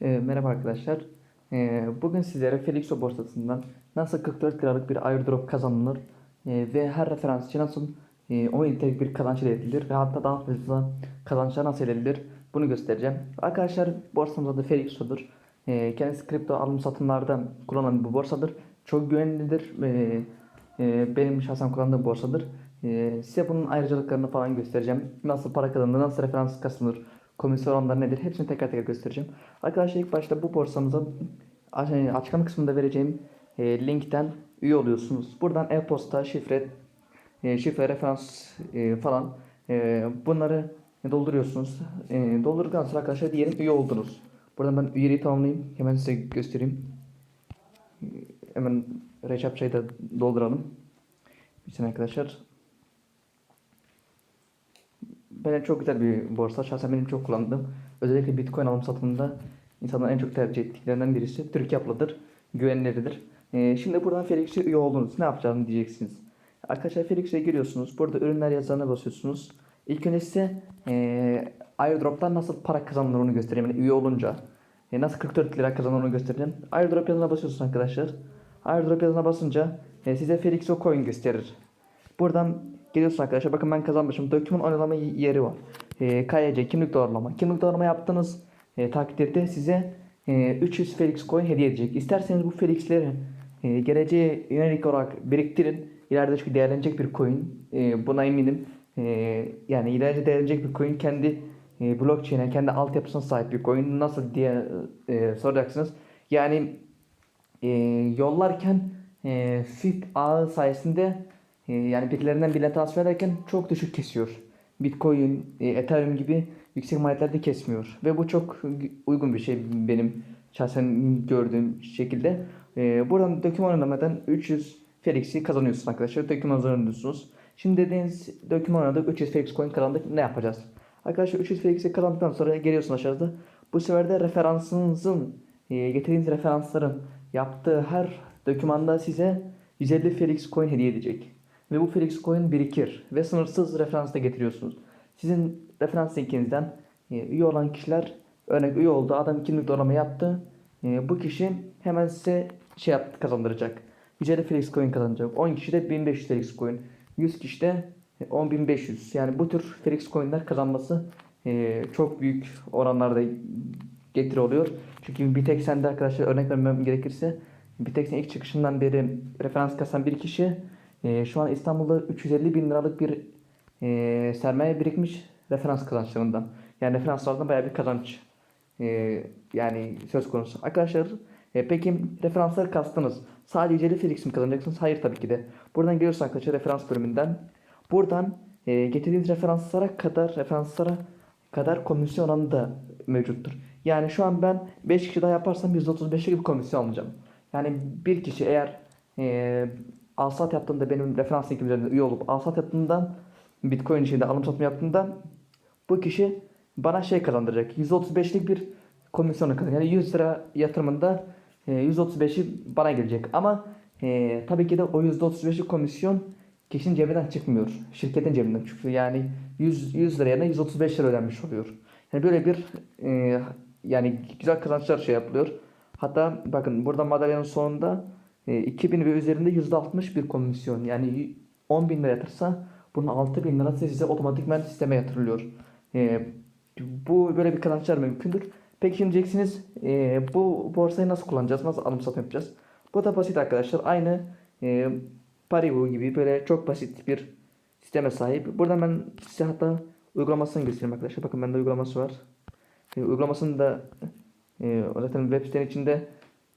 E, merhaba arkadaşlar. E, bugün sizlere Felixo borsasından nasıl 44 liralık bir airdrop kazanılır e, ve her referans için nasıl e, 10 nitelik bir kazanç elde edilir ve hatta daha fazla kazançlar nasıl elde edilir bunu göstereceğim. Arkadaşlar borsamız adı Felixo'dur. E, kendisi kripto alım satımlarda kullanılan bu borsadır. Çok güvenlidir. E, e, benim şahsen kullandığım borsadır. E, size bunun ayrıcalıklarını falan göstereceğim. Nasıl para kazanılır, nasıl referans kasılır, komisyon oranları nedir hepsini teker teker göstereceğim. Arkadaşlar ilk başta bu borsamıza aş- açıklama kısmında vereceğim e, linkten üye oluyorsunuz. Buradan e-posta, şifre, e, şifre, referans e, falan e, bunları dolduruyorsunuz. E, doldurduktan sonra arkadaşlar diyelim üye oldunuz. Buradan ben üyeliği tamamlayayım. Hemen size göstereyim. E, Hemen Recep'çayı da dolduralım. Bir saniye arkadaşlar. Bence çok güzel bir borsa. Şahsen benim çok kullandığım. Özellikle Bitcoin alım satımında insanların en çok tercih ettiklerinden birisi. Türk yapılıdır. Güvenilirdir. Ee, şimdi buradan Felix'e üye oldunuz. Ne yapacağını diyeceksiniz. Arkadaşlar Felix'e giriyorsunuz. Burada ürünler yazarına basıyorsunuz. İlk önce size e, airdrop'tan nasıl para kazanılır onu göstereyim. Yani üye olunca. E, nasıl 44 lira kazanılır onu göstereceğim. Airdrop yazına basıyorsunuz arkadaşlar. Airdrop yazına basınca e, size Felix'o coin gösterir. Buradan geliyorsun arkadaşlar. Bakın ben kazanmışım. Dökümün oynama yeri var. E, KYC kimlik doğrulama. Kimlik doğrulama yaptığınız e, takdirde size e, 300 Felix coin hediye edecek. İsterseniz bu Felix'leri e, geleceğe yönelik olarak biriktirin. İleride çünkü değerlenecek bir coin. E, buna eminim. E, yani ileride değerlenecek bir coin kendi e, blockchain'e, kendi altyapısına sahip bir coin. Nasıl diye e, soracaksınız. Yani e, yollarken e, FIT ağı sayesinde yani birilerinden birine transfer ederken çok düşük kesiyor. Bitcoin, e, Ethereum gibi yüksek maliyetlerde kesmiyor. Ve bu çok uygun bir şey benim şahsen gördüğüm şekilde. E, buradan döküman oynamadan 300 Felix'i kazanıyorsunuz arkadaşlar. Döküman hazırlıyorsunuz. Şimdi dediğiniz döküman oynadık 300 Felix coin kazandık. Ne yapacağız? Arkadaşlar 300 Felix'i kazandıktan sonra geliyorsun aşağıda. Bu sefer de referansınızın e, getirdiğiniz referansların yaptığı her dokümanda size 150 Felix coin hediye edecek. Ve bu Felix coin birikir ve sınırsız referans da getiriyorsunuz. Sizin referans linkinizden e, üye olan kişiler örnek üye oldu adam kimlik doğrulama yaptı. E, bu kişi hemen size şey yaptı kazandıracak. 150 Felix coin kazanacak. 10 kişi de 1500 Felix coin. 100 kişi de e, 10.500. Yani bu tür Felix coinler kazanması e, çok büyük oranlarda getiri oluyor. Çünkü bir tek sende arkadaşlar örnek vermem gerekirse bir tek sen ilk çıkışından beri referans kasan bir kişi e, şu an İstanbul'da 350 bin liralık bir e, sermaye birikmiş referans kazançlarından. Yani referanslardan bayağı bir kazanç e, yani söz konusu. Arkadaşlar e, peki referansları kastınız. Sadece 150 Felix mi kazanacaksınız? Hayır tabii ki de. Buradan geliyorsunuz arkadaşlar referans bölümünden. Buradan e, getirdiğiniz referanslara kadar referanslara kadar komisyon oranı da mevcuttur. Yani şu an ben 5 kişi daha yaparsam %35'lik bir komisyon alacağım. Yani bir kişi eğer e, alsat yaptığında benim referans linkim üzerinde üye olup alsat yaptığında Bitcoin içinde alım satım yaptığında bu kişi bana şey kazandıracak. %35'lik bir komisyonu kazanacak. Yani 100 lira yatırımında e, %35'i bana gelecek. Ama e, tabii ki de o %35'lik komisyon kişinin cebinden çıkmıyor. Şirketin cebinden çıkıyor. Yani 100, 100 lira yerine 135 lira ödenmiş oluyor. Yani böyle bir e, yani güzel kazançlar şey yapılıyor. Hatta bakın burada madalyanın sonunda e, 2000 ve üzerinde %60 bir komisyon. Yani 10 bin lira yatırsa bunun 6 bin lirası size otomatikman sisteme yatırılıyor. E, bu böyle bir kazançlar mümkündür. Peki şimdi diyeceksiniz e, bu borsayı nasıl kullanacağız? Nasıl alım satım yapacağız? Bu da basit arkadaşlar. Aynı e, Paribu gibi böyle çok basit bir sisteme sahip. Buradan ben size hatta uygulamasını göstereyim arkadaşlar. Bakın bende uygulaması var. E, uygulamasını da e, zaten web sitenin içinde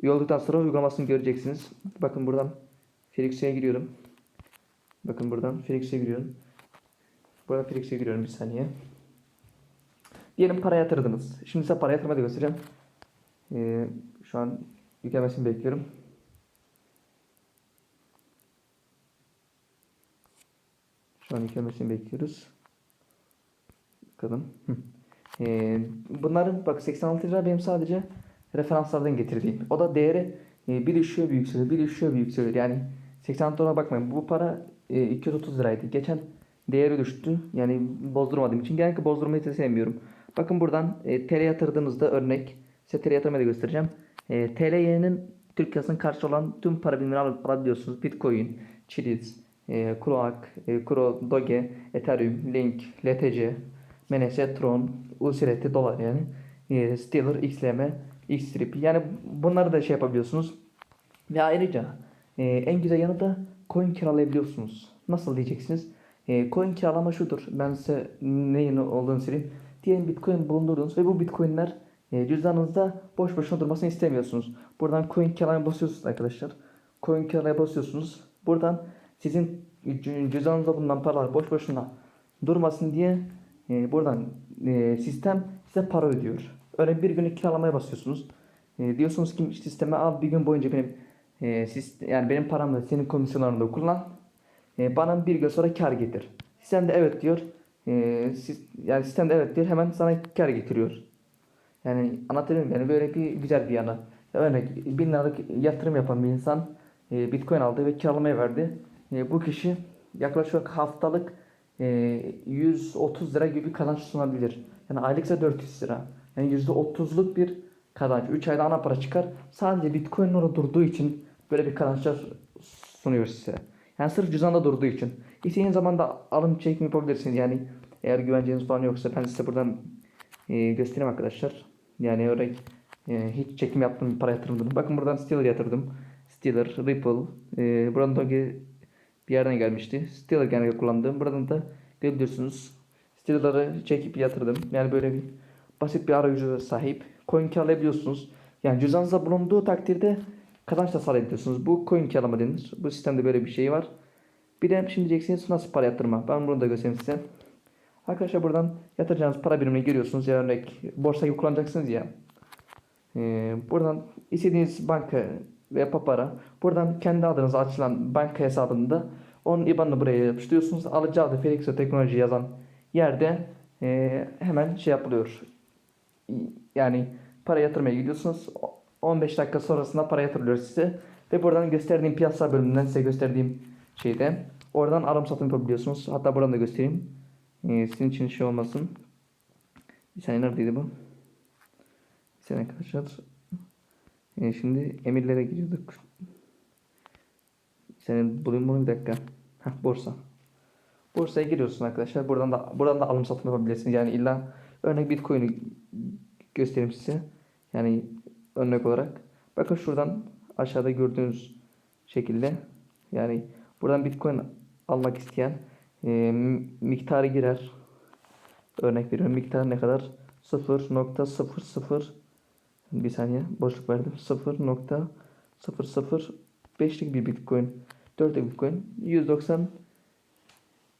üye olduktan sonra uygulamasını göreceksiniz. Bakın buradan Felix'e giriyorum. Bakın buradan Felix'e giriyorum. Buradan Felix'e giriyorum bir saniye. Diyelim para yatırdınız. Şimdi size para yatırmayı da göstereceğim. E, şu an yüklemesini bekliyorum. Şu an yüklemesini bekliyoruz. Bakalım. Ee, bunların bak 86 lira benim sadece referanslardan getirdiğim. O da değeri e, bir düşüyor bir yükseliyor, bir düşüyor bir yükseliyor. Yani 86 lira bakmayın. Bu para e, 230 liraydı. Geçen değeri düştü. Yani bozdurmadığım için. Genellikle bozdurmayı da sevmiyorum. Bakın buradan e, TL yatırdığınızda örnek Size TL yatırmayı da göstereceğim. E, TL'nin Türk lirasının karşı olan tüm para birimleri al- alabiliyorsunuz. Bitcoin, Chiliz, e, Kroak, e, Kro, Doge, Ethereum, Link, LTC, MNS, Tron, USDT, dolar yani. E, Stellar, XLM, Xstrip. Yani bunları da şey yapabiliyorsunuz. Ve ayrıca e, en güzel yanı da coin kiralayabiliyorsunuz. Nasıl diyeceksiniz? E, coin kiralama şudur. Ben size neyin olduğunu söyleyeyim. Diyelim bitcoin bulundurdunuz ve bu bitcoinler e, cüzdanınızda boş boşuna durmasını istemiyorsunuz. Buradan coin kiralamaya basıyorsunuz arkadaşlar. Coin kiralamaya basıyorsunuz. Buradan sizin cü- cüzdanınızda bulunan paralar boş boşuna durmasın diye e, buradan e, sistem size para ödüyor. Örneğin bir günlük kiralamaya basıyorsunuz. E, diyorsunuz ki sisteme al bir gün boyunca benim e, sist- yani benim paramla senin komisyonlarını da kullan. E, bana bir gün sonra kar getir. Sistem de evet diyor. E, sis- yani sistem de evet diyor. Hemen sana kar getiriyor. Yani anlatabiliyor? Yani böyle bir güzel bir yanı. Örnek 1000 liralık yatırım yapan bir insan e, bitcoin aldı ve kiralamaya verdi. E, bu kişi yaklaşık haftalık e, 130 lira gibi kazanç sunabilir. Yani aylıksa 400 lira. Yani %30'luk bir kazanç. 3 ayda ana para çıkar. Sadece bitcoin orada durduğu için böyle bir kazançlar sunuyor size. Yani sırf cüzdanda durduğu için. İstediğiniz zaman da alım çekim yapabilirsiniz. Yani eğer güvenceniz falan yoksa ben size buradan e, göstereyim arkadaşlar. Yani örnek e, hiç çekim yaptığım bir para yatırmadım. Bakın buradan Stellar yatırdım. Stellar, Ripple. E, buradan Doge bir yerden gelmişti. Stellar genelde kullandığım. Buradan da görebiliyorsunuz. Stellar'ı çekip yatırdım. Yani böyle bir basit bir arayüzü sahip. Coin kiralayabiliyorsunuz. Yani cüzdanınızda bulunduğu takdirde kazanç da sağlayabiliyorsunuz. Bu coin kiralama denir. Bu sistemde böyle bir şey var. Bir de şimdi diyeceksiniz nasıl para yatırma. Ben bunu da göstereyim size. Arkadaşlar buradan yatıracağınız para birimini görüyorsunuz. Ya örnek borsayı kullanacaksınız ya. Ee, buradan istediğiniz banka ve para. Buradan kendi adınıza açılan banka hesabında onun IBAN'ını buraya yapıştırıyorsunuz. Alıcı adı Felixo Teknoloji yazan yerde e, hemen şey yapılıyor. Yani para yatırmaya gidiyorsunuz. O- 15 dakika sonrasında para yatırılıyor size. Ve buradan gösterdiğim piyasa bölümünden size gösterdiğim şeyde oradan alım satım yapabiliyorsunuz. Hatta buradan da göstereyim. Ee, sizin için şey olmasın. Bir saniye neredeydi bu? Bir saniye arkadaşlar. Ee, şimdi emirlere giriyorduk. Bir saniye bulayım bunu bir dakika. Heh, borsa. Borsaya giriyorsun arkadaşlar. Buradan da buradan da alım satım yapabilirsiniz. Yani illa örnek Bitcoin'i göstereyim size. Yani örnek olarak. Bakın şuradan aşağıda gördüğünüz şekilde yani buradan Bitcoin almak isteyen e, miktarı girer. Örnek veriyorum. Miktar ne kadar? 0.00 bir saniye boşluk verdim. 0.005'lik bir Bitcoin. 4'lik Bitcoin 190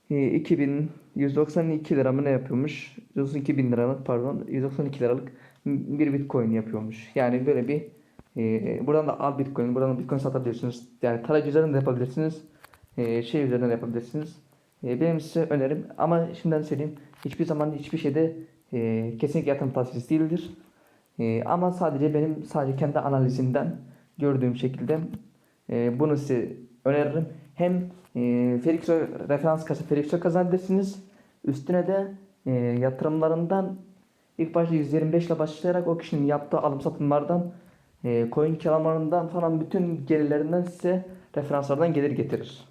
e, 2000 192 lira mı ne yapıyormuş? 192 bin liralık pardon 192 liralık bir Bitcoin yapıyormuş. Yani böyle bir e, buradan da al Bitcoin, buradan da Bitcoin satabilirsiniz. Yani tarayıcı üzerinden de yapabilirsiniz. E, şey üzerinden de yapabilirsiniz. E, benim size önerim ama şimdiden söyleyeyim hiçbir zaman hiçbir şeyde e, kesinlikle yatırım tavsiyesi değildir. E, ama sadece benim sadece kendi analizimden gördüğüm şekilde e, bunu size öneririm. Hem e, Felixo referans kasa Felixo kazanabilirsiniz. Üstüne de e, yatırımlarından ilk başta 125 ile başlayarak o kişinin yaptığı alım satımlardan e, coin kiralamalarından falan bütün gelirlerinden size referanslardan gelir getirir.